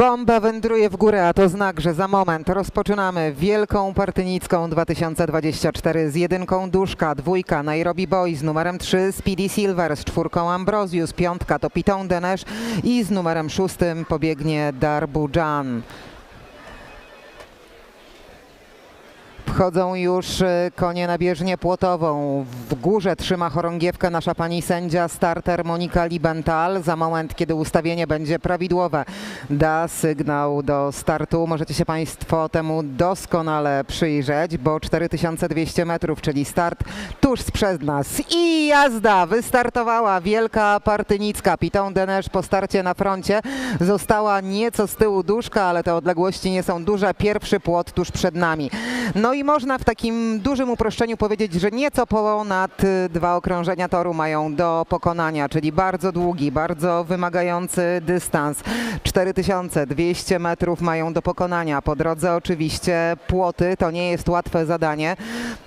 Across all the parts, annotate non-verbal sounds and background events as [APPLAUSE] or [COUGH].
Bomba wędruje w górę, a to znak, że za moment rozpoczynamy Wielką Partynicką 2024 z jedynką Duszka, dwójka Nairobi Boy z numerem 3 Speedy Silver, z czwórką Ambrosius, piątka to Piton Denesz i z numerem szóstym pobiegnie Darbujan. Wchodzą już e, konie na bieżnię płotową. W górze trzyma chorągiewkę nasza pani sędzia starter Monika Libenthal. Za moment, kiedy ustawienie będzie prawidłowe, da sygnał do startu. Możecie się Państwo temu doskonale przyjrzeć, bo 4200 metrów, czyli start tuż sprzed nas. I jazda! Wystartowała Wielka Partynicka. Piton Denesz po starcie na froncie została nieco z tyłu duszka, ale te odległości nie są duże. Pierwszy płot tuż przed nami. No i można w takim dużym uproszczeniu powiedzieć, że nieco ponad y, dwa okrążenia toru mają do pokonania, czyli bardzo długi, bardzo wymagający dystans. 4200 metrów mają do pokonania. Po drodze oczywiście płoty, to nie jest łatwe zadanie,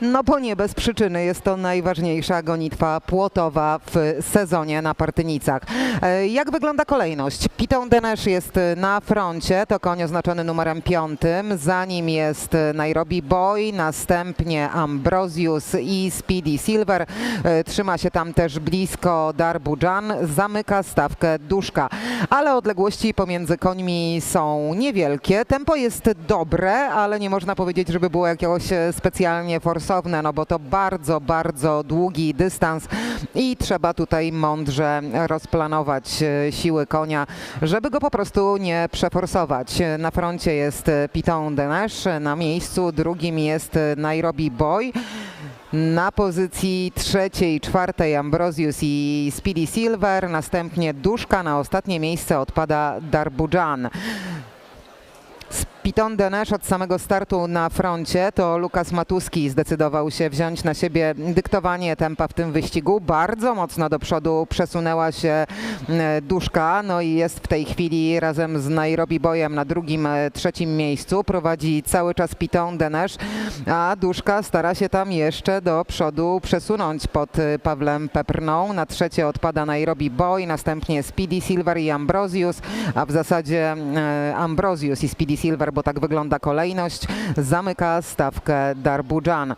no bo nie bez przyczyny jest to najważniejsza gonitwa płotowa w sezonie na Partynicach. E, Jak wygląda kolejność? Piton Denesz jest na froncie, to koń oznaczony numerem piątym, za nim jest Nairobi Boy, następnie Ambrosius i Speedy Silver. E, Trzyma się tam też blisko Darbujan, zamyka stawkę Duszka. Ale odległości pomiędzy końmi są niewielkie. Tempo jest dobre, ale nie można powiedzieć, żeby było jakiegoś e, specjalnie forsowne, no bo to bardzo, bardzo długi dystans i trzeba tutaj mądrze rozplanować e, siły konia, żeby go po prostu nie przeforsować. Na froncie jest Piton Denesz, na miejscu drugim jest e, Nairobi Boy. Na pozycji trzeciej, czwartej Ambrosius i Speedy Silver, następnie Duszka, na ostatnie miejsce odpada Darbujan. Piton Denesz od samego startu na froncie to Lukas Matuski zdecydował się wziąć na siebie dyktowanie tempa w tym wyścigu. Bardzo mocno do przodu przesunęła się e, Duszka, no i jest w tej chwili razem z Nairobi Bojem na drugim, e, trzecim miejscu. Prowadzi cały czas Piton Denesz, a Duszka stara się tam jeszcze do przodu przesunąć pod e, Pawlem Peprną. Na trzecie odpada Nairobi Boy, następnie Speedy Silver i Ambrosius, a w zasadzie e, Ambrosius i Speedy Silver, bo tak wygląda kolejność, zamyka stawkę Darbujan.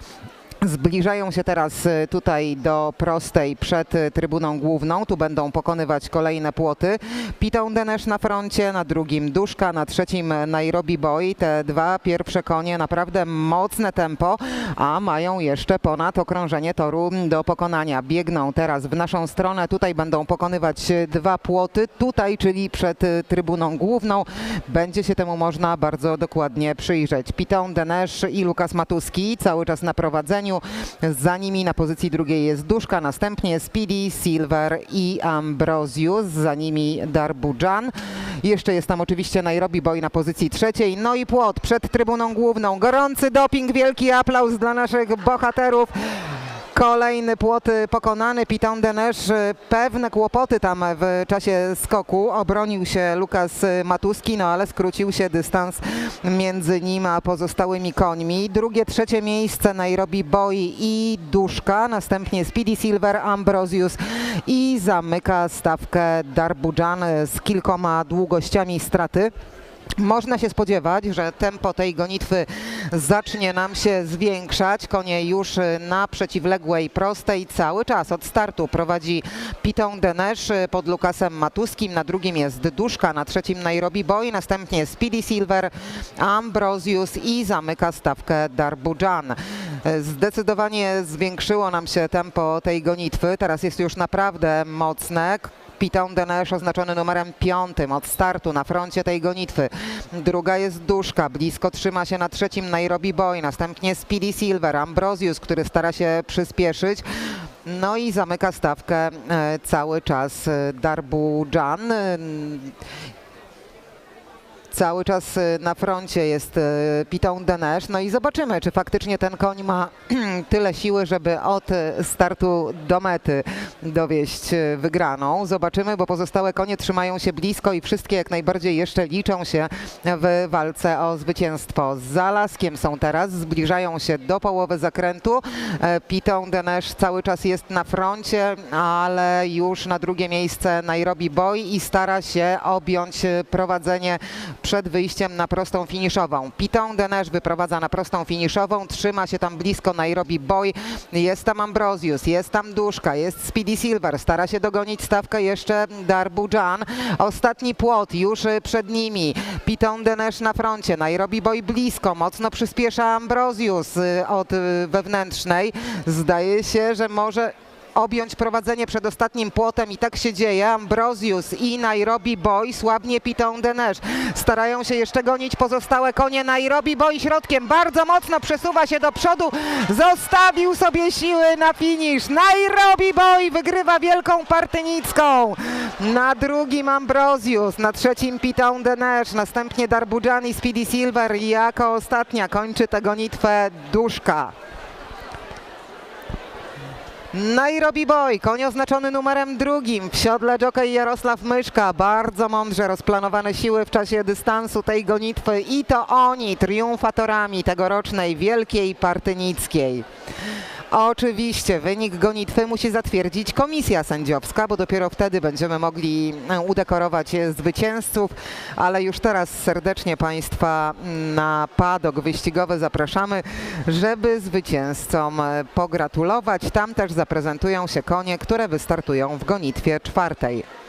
Zbliżają się teraz y, tutaj do prostej przed y, trybuną główną. Tu będą pokonywać kolejne płoty. Piton Denesz na froncie, na drugim Duszka, na trzecim Nairobi Boy. Te dwa pierwsze konie naprawdę mocne tempo, a mają jeszcze ponad okrążenie toru do pokonania. Biegną teraz w naszą stronę. Tutaj będą pokonywać y, dwa płoty. Tutaj, czyli przed trybuną główną. Będzie się temu można bardzo dokładnie przyjrzeć. Piton Denesz i Lukas Matuski cały czas na prowadzeniu. Za nimi na pozycji drugiej jest Duszka, następnie Speedy, Silver i Ambrosius, za nimi Darbujan. Jeszcze jest tam oczywiście Nairobi Boy na pozycji trzeciej. No i płot przed trybuną główną. Gorący doping, wielki aplauz dla naszych bohaterów. Kolejny płot y, pokonany. Piton Denesz y, pewne kłopoty tam w czasie skoku. Obronił się Lukas y, Matuski, no ale skrócił się dystans między nim a pozostałymi końmi. Drugie, trzecie miejsce Nairobi Boy i Duszka. Następnie Speedy Silver, Ambrosius i zamyka stawkę Darbujan z kilkoma długościami straty. Można się spodziewać, że tempo tej gonitwy zacznie nam się zwiększać. Konie już na przeciwległej prostej cały czas od startu prowadzi Piton Denesz pod Lukasem Matuskim. Na drugim jest Duszka, na trzecim Nairobi Boy, następnie Speedy Silver, Ambrosius i zamyka stawkę Darbujan. Zdecydowanie zwiększyło nam się tempo tej gonitwy. Teraz jest już naprawdę mocne. Piton Denesz oznaczony numerem piątym od startu na froncie tej gonitwy. Druga jest Duszka, blisko trzyma się na trzecim Nairobi Boy, następnie Speedy Silver, Ambrosius, który stara się przyspieszyć. No i zamyka stawkę e, cały czas e, Darbujan. Cały czas y, na froncie jest y, Piton Denesz. No i zobaczymy, czy faktycznie ten koń ma [CLEARS THROAT] tyle siły, żeby od y, startu do mety dowieść wygraną. Zobaczymy, bo pozostałe konie trzymają się blisko i wszystkie jak najbardziej jeszcze liczą się w walce o zwycięstwo. Za laskiem są teraz, zbliżają się do połowy zakrętu. E, Piton Denesz cały czas jest na froncie, ale już na drugie miejsce Nairobi Boy i stara się objąć prowadzenie przed wyjściem na prostą finiszową. Piton Denesz wyprowadza na prostą finiszową, trzyma się tam blisko Nairobi Boy, jest tam Ambrosius, jest tam Duszka, jest Speedy Silver, stara się dogonić stawkę jeszcze Darbujan. Ostatni płot już y, przed nimi, Piton Denesz na froncie, Nairobi Boy blisko, mocno przyspiesza Ambrosius y, od y, wewnętrznej. Zdaje się, że może objąć prowadzenie przed ostatnim płotem i tak się dzieje. Ambrosius i Nairobi Boy słabnie Piton Denesz. Starają się jeszcze gonić pozostałe konie. Nairobi Boy środkiem bardzo mocno przesuwa się do przodu. Zostawił sobie siły na finisz. Nairobi Boy wygrywa wielką partynicką. Na drugim Ambrosius, na trzecim Piton Denesz, następnie Darbujan i Speedy Silver i jako ostatnia kończy tę gonitwę Duszka. Nairobi Boy, koń oznaczony numerem drugim, w siodle jockey Jarosław Myszka, bardzo mądrze rozplanowane siły w czasie dystansu tej gonitwy i to oni triumfatorami tegorocznej Wielkiej Partynickiej. Oczywiście wynik gonitwy musi zatwierdzić komisja sędziowska, bo dopiero wtedy będziemy mogli e, udekorować zwycięzców, ale już teraz serdecznie Państwa na padok wyścigowy zapraszamy, żeby zwycięzcom e, pogratulować. Tam też zaprezentują się konie, które wystartują w gonitwie czwartej.